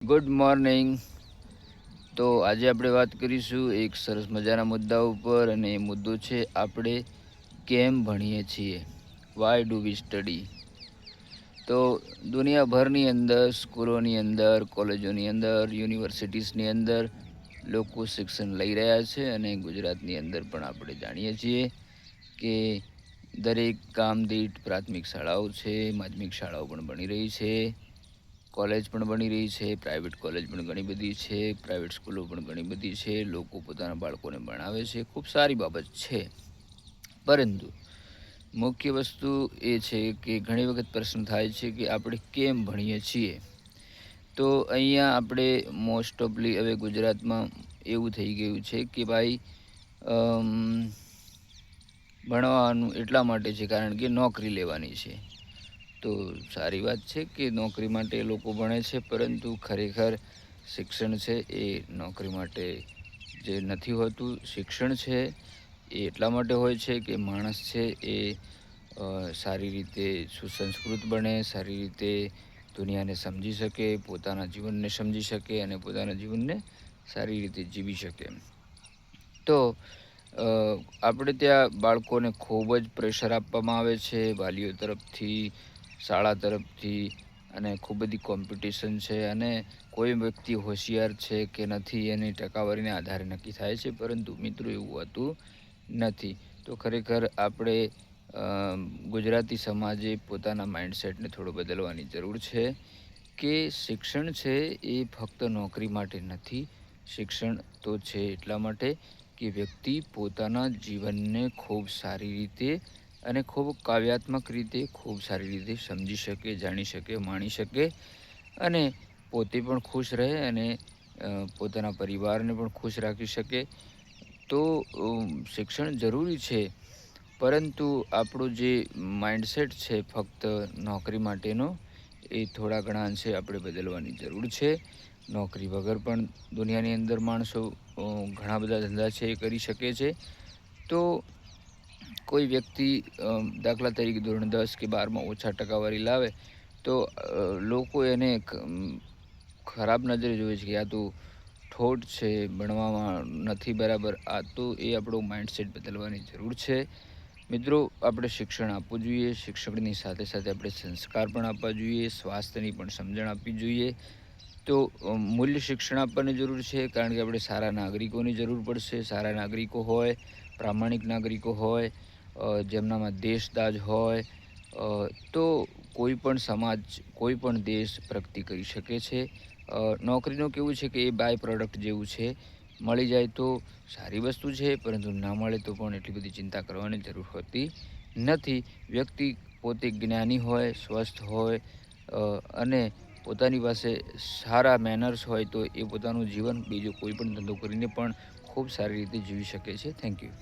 Good morning તો આજે આપણે વાત કરીશું એક સરસ મજાના મુદ્દા ઉપર અને એ મુદ્દો છે આપણે કેમ ભણીએ છીએ? વાય ડુ વી સ્ટડી તો દુનિયાભરની અંદર, સ્કૂલોની અંદર, કોલેજોની અંદર, યુનિવર્સિટીઝની અંદર લોકો શિક્ષણ લઈ રહ્યા છે અને ગુજરાતની અંદર પણ આપણે જાણીએ છીએ કે દરેક કામદીઠ પ્રાથમિક શાળાઓ છે, માધ્યમિક શાળાઓ પણ ભણી રહી છે. કોલેજ પણ બની રહી છે પ્રાઇવેટ કોલેજ પણ ઘણી બધી છે પ્રાઇવેટ સ્કૂલો પણ ઘણી બધી છે, લોકો પોતાના બાળકોને ભણાવે છે, ખૂબ સારી બાબત છે. પરંતુ મુખ્ય વસ્તુ એ છે કે ઘણી વખત પ્રશ્ન થાય છે કે આપણે કેમ ભણીએ છીએ? તો અહીંયા આપણે મોસ્ટ ઓફલી હવે ગુજરાતમાં એવું થઈ ગયું છે કે ભાઈ ભણવાનું એટલા માટે છે કારણ કે નોકરી લેવાની છે. તો સારી વાત છે કે નોકરી માટે લોકો ભણે છે, પરંતુ ખરેખર શિક્ષણ છે એ નોકરી માટે જે નથી હોતું. શિક્ષણ છે એ એટલા માટે હોય છે કે માણસ છે એ સારી રીતે સુસંસ્કૃત બને, સારી રીતે દુનિયાને સમજી શકે, પોતાના જીવનને સમજી શકે અને પોતાના જીવનને સારી રીતે જીવી શકે તો આપણે ત્યાં બાળકોને ખૂબ જ પ્રેશર આપવામાં આવે છે. વાલીઓ તરફથી શાળા તરફથી અને ખૂબ બધી કોમ્પિટિશન છે અને કોઈ વ્યક્તિ હોશિયાર છે કે નથી એની ટકાવારીને આધારે નક્કી થાય છે, પરંતુ મિત્રો એવું હોતું નથી. તો ખરેખર આપણે ગુજરાતી સમાજે પોતાના માઇન્ડસેટને થોડો બદલવાની જરૂર છે કે શિક્ષણ છે એ ફક્ત નોકરી માટે નથી, શિક્ષણ તો છે એટલા માટે કે વ્યક્તિ પોતાના જીવનને ખૂબ સારી રીતે અને ખૂબ કાવ્યાત્મક રીતે ખૂબ સારી રીતે સમજી શકે, જાણી શકે, માણી શકે અને પોતે પણ ખુશ રહે અને પોતાના પરિવારને પણ ખુશ રાખી શકે. તો શિક્ષણ જરૂરી છે, પરંતુ આપણું જે માઇન્ડસેટ છે ફક્ત નોકરી માટેનો, એ થોડા ઘણા અંશે આપણે બદલવાની જરૂર છે. નોકરી વગર પણ દુનિયાની અંદર માણસો ઘણા બધા ધંધા છે એ કરી શકે છે. તો કોઈ વ્યક્તિ દાખલા તરીકે ધોરણ દસ કે બારમાં ઓછા ટકાવારી લાવે, તો લોકો એને ખરાબ નજરે જોવે છે કે આ તો ઠોઠ છે, ભણવામાં નથી બરાબર. આ તો એ આપણો માઇન્ડસેટ બદલવાની જરૂર છે. મિત્રો, આપણે શિક્ષણ આપવું જોઈએ, શિક્ષણની સાથે સાથે આપણે સંસ્કાર પણ આપવા જોઈએ, સ્વાસ્થ્યની પણ સમજણ આપવી જોઈએ. તો મૂલ્ય શિક્ષણ આપવાની જરૂર છે, કારણ કે આપણે સારા નાગરિકોની જરૂર પડશે. સારા નાગરિકો હોય, પ્રામાણિક નાગરિકો હોય જેમનામાં દેશદાજ હોય તો કોઈ પણ સમાજ, કોઈ પણ દેશ પ્રગતિ કરી શકે છે. નોકરીનું કેવું છે કે એ બાય પ્રોડક્ટ જેવું છે. મળી જાય તો સારી વસ્તુ છે, પરંતુ ના મળે તો પણ એટલી બધી ચિંતા કરવાની જરૂર હોતી નથી. વ્યક્તિ પોતે જ્ઞાની હોય, સ્વસ્થ હોય અને પોતાની પાસે સારા મેનર્સ હોય તો એ પોતાનું જીવન બીજો કોઈ પણ ધંધો કરીને પણ ખૂબ સારી રીતે જીવી શકે છે. Thank you